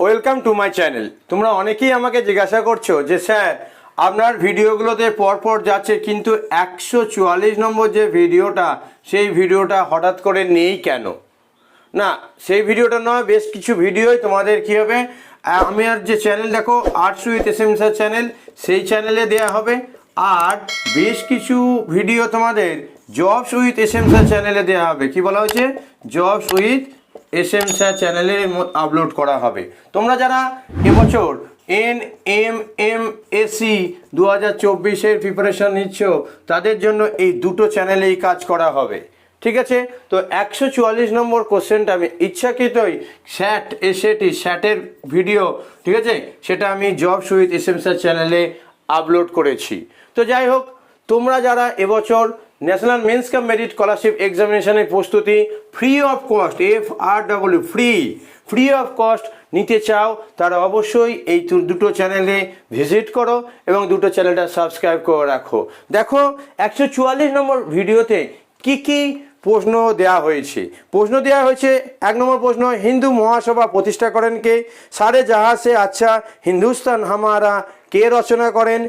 Welcome to my channel. তোমরা অনেকেই আমাকে জিজ্ঞাসা করছ যে, স্যার, আপনার ভিডিওগুলোতে পরপর যাচ্ছে, কিন্তু একশো চুয়াল্লিশ নম্বর যে ভিডিওটা, সেই ভিডিওটা হঠাৎ করে নেই কেন? না, সেই ভিডিওটা নয়, বেশ কিছু ভিডিওই তোমাদের কী হবে? আমি আর যে চ্যানেল, দেখো arts with S M sir channel, সেই চ্যানেলে দেওয়া হবে। আর বেশ কিছু ভিডিও তোমাদের jobs with S M sir চ্যানেলে দেওয়া হবে। কি বলা হয়েছে? Jobs with S M sir চ্যানেলে আপলোড করা হবে। তোমরা যারা এবছর এন এম এম এসি দু হাজার চব্বিশের প্রিপারেশন নিচ্ছ, তাদের জন্য এই দুটো চ্যানেলেই কাজ করা হবে। ঠিক আছে? তো একশো চুয়াল্লিশ নম্বর কোশ্চেনটা আমি ইচ্ছাকৃতই স্যাট এসএটি স্যাটের ভিডিও ঠিক আছে? সেটা আমি job with S M sir চ্যানেলে আপলোড করেছি। তো যাই হোক, তোমরা যারা এবছর national means cum merit scholarship এক্সামিনেশনের প্রস্তুতি free of cost F R W free free of cost নিতে চাও তারা অবশ্যই এই দুটো চ্যানেলে ভিজিট করো এবং দুটো চ্যানেলটা সাবস্ক্রাইব করে রাখো। দেখো, একশো চুয়াল্লিশ নম্বর ভিডিওতে কি কি প্রশ্ন দেয়া হয়েছে? প্রশ্ন দেওয়া হয়েছে, এক নম্বর প্রশ্ন, হিন্দু মহাসভা প্রতিষ্ঠা করেন কে? সারে জাহাজে আচ্ছা হিন্দুস্তান হামারা কে রচনা করেন?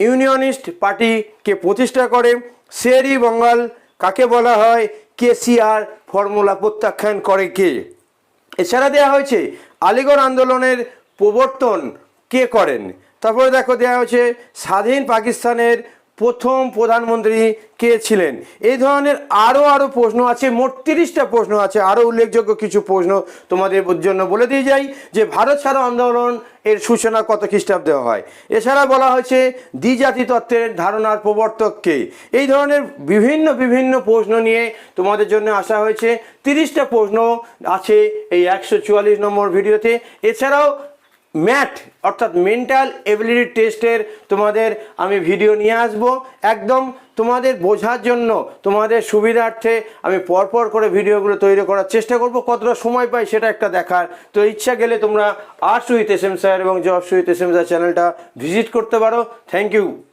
ইউনিয়নিস্ট পার্টিকে প্রতিষ্ঠা করে শেরি বঙ্গাল কাকে বলা হয়, কেসিআর ফর্মুলা প্রত্যাখ্যান করে কে? এছাড়া দেওয়া হয়েছে, আলিগড় আন্দোলনের প্রবর্তন কে করেন? তারপরে দেখো দেওয়া হয়েছে, স্বাধীন পাকিস্তানের প্রথম প্রধানমন্ত্রী কে ছিলেন? এই ধরনের আরও আরও প্রশ্ন আছে, মোট তিরিশটা প্রশ্ন আছে আরও উল্লেখযোগ্য কিছু প্রশ্ন তোমাদের জন্য বলে দিয়ে যাই যে, ভারত ছাড়ো আন্দোলন এর সূচনা কত খ্রিস্টাব্দে হয়? এছাড়া বলা হয়েছে দ্বিজাতি তত্ত্বের ধারণার প্রবর্তককে। এই ধরনের বিভিন্ন বিভিন্ন প্রশ্ন নিয়ে তোমাদের জন্য আসা হয়েছে। তিরিশটা প্রশ্ন আছে এই একশো চুয়াল্লিশ নম্বর ভিডিওতে। এছাড়াও ম্যাথ অর্থাৎ মেন্টাল এবিলিটি টেস্টের তোমাদের আমি ভিডিও নিয়ে আসব। একদম তোমাদের বোঝার জন্য, তোমাদের সুবিধার্থে আমি পরপর করে ভিডিওগুলো তৈরি করার চেষ্টা করব। কতটা সময় পাই সেটা একটা দেখার। তো ইচ্ছা গেলে তোমরা আর্টস উইথ এস স্যার এবং জব উইথ এস স্যার চ্যানেলটা ভিজিট করতে পারো। Thank you